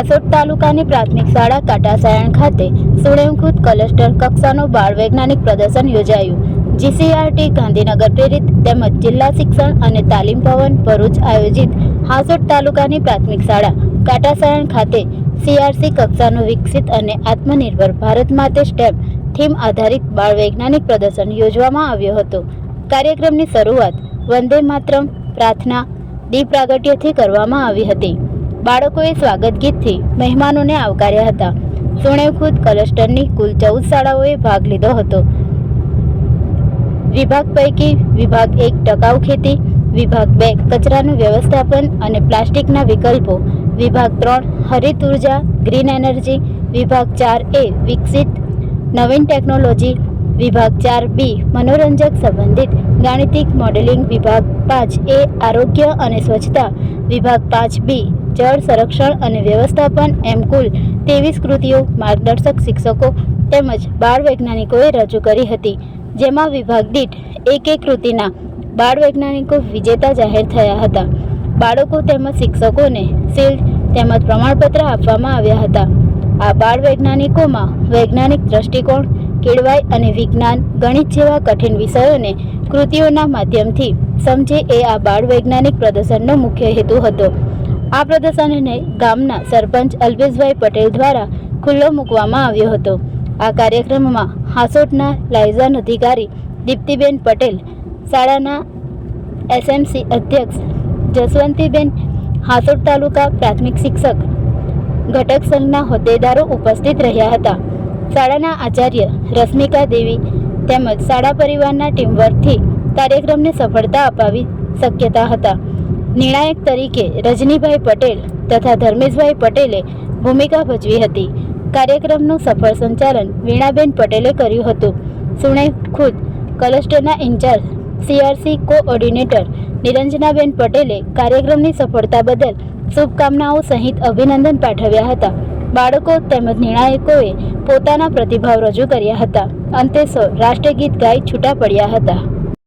હાસોટ તાલુકાની પ્રાથમિક શાળા કાટાસાયણ ખાતે સુળેમખુદ કલસ્ટર કક્ષાનું બાળ વૈજ્ઞાનિક પ્રદર્શન યોજાયું. જીસીઆરટી ગાંધીનગર પ્રેરિત તેમજ જિલ્લા શિક્ષણ અને તાલીમ ભવન ભરૂચ આયોજિત હાસોટ તાલુકાની પ્રાથમિક શાળા કાટાસાયણ ખાતે સીઆરસી કક્ષાનું વિકસિત અને આત્મનિર્ભર ભારત માટે સ્ટેપ થીમ આધારિત બાળ વૈજ્ઞાનિક પ્રદર્શન યોજવામાં આવ્યો હતો. કાર્યક્રમની શરૂઆત વંદે માતરમ પ્રાર્થના દીપ પ્રાગટ્યથી કરવામાં આવી હતી. બાળકોએ સ્વાગત ગીતથી મહેમાનોને આવકાર્યા હતા. સુણેવખુદ કલસ્ટરની કુલ ચૌદ શાળાઓએ ભાગ લીધો હતો. વિભાગ પૈકી વિભાગ એક ટકાઉ ખેતી, વિભાગ બે કચરાનું વ્યવસ્થાપન અને પ્લાસ્ટિકના વિકલ્પો, વિભાગ ત્રણ હરિત ઊર્જા, ગ્રીન એનર્જી, વિભાગ ચાર એ વિકસિત નવીન ટેકનોલોજી, વિભાગ ચાર બી મનોરંજક સંબંધિત ગાણિતિક મોડેલિંગ વિભાગ પાંચ એ આરોગ્ય અને સ્વચ્છતા વિભાગ પાંચ બી, જળ સંરક્ષણ અને વ્યવસ્થાપન એમ કુલ ત્રેવીસ કૃતિઓ માર્ગદર્શક શિક્ષકો તેમજ બાળ વૈજ્ઞાનિકોએ રજૂ કરી હતી, જેમાં વિભાગ દીઠ એક એક કૃતિના બાળ વૈજ્ઞાનિકો વિજેતા જાહેર થયા હતા. બાળકો તેમજ શિક્ષકોને શિલ્ડ તેમજ પ્રમાણપત્ર આપવામાં આવ્યા હતા. આ બાળ વૈજ્ઞાનિકોમાં વૈજ્ઞાનિક દ્રષ્ટિકોણ કેળવાય અને વિજ્ઞાન ગણિત જેવા કઠિન વિષયોને કૃતિઓના માધ્યમથી સમજે એ આ બાળ વૈજ્ઞાનિક પ્રદર્શનનો મુખ્ય હેતુ હતો. આ પ્રદર્શનને ગામના સરપંચ અલ્પેશભાઈ પટેલ દ્વારા ખુલ્લો મૂકવામાં આવ્યો હતો. આ કાર્યક્રમમાં હાસોટના લાયઝન અધિકારી દીપ્તિબેન પટેલ, શાળાના એસએમસી અધ્યક્ષ જસવંતીબેન, હાસોટ તાલુકા પ્રાથમિક શિક્ષક, ઘટક સંઘના હોદ્દેદારો ઉપસ્થિત રહ્યા હતા. શાળાના આચાર્ય રશ્મિકા દેવી તેમજ શાળા પરિવારના ટીમવર્કથી કાર્યક્રમને સફળતા અપાવી શક્યતા હતા. નિર્ણાયક તરીકે રજનીભાઈ પટેલ તથા ધર્મેશભાઈ પટેલે ભૂમિકા ભજવી હતી. કાર્યક્રમનું સફળ સંચાલન વીણાબેન પટેલે કર્યું હતું. સુણે ખુદ કલસ્ટરના in charge CRC coordinator Niranjanaben પટેલે કાર્યક્રમની સફળતા બદલ શુભકામનાઓ સહિત અભિનંદન પાઠવ્યા હતા. બાળકો તેમજ નિર્ણાયકોએ પોતાના પ્રતિભાવ રજૂ કર્યા હતા. અંતે સૌ રાષ્ટ્રગીત ગાઈ છૂટા પડ્યા હતા.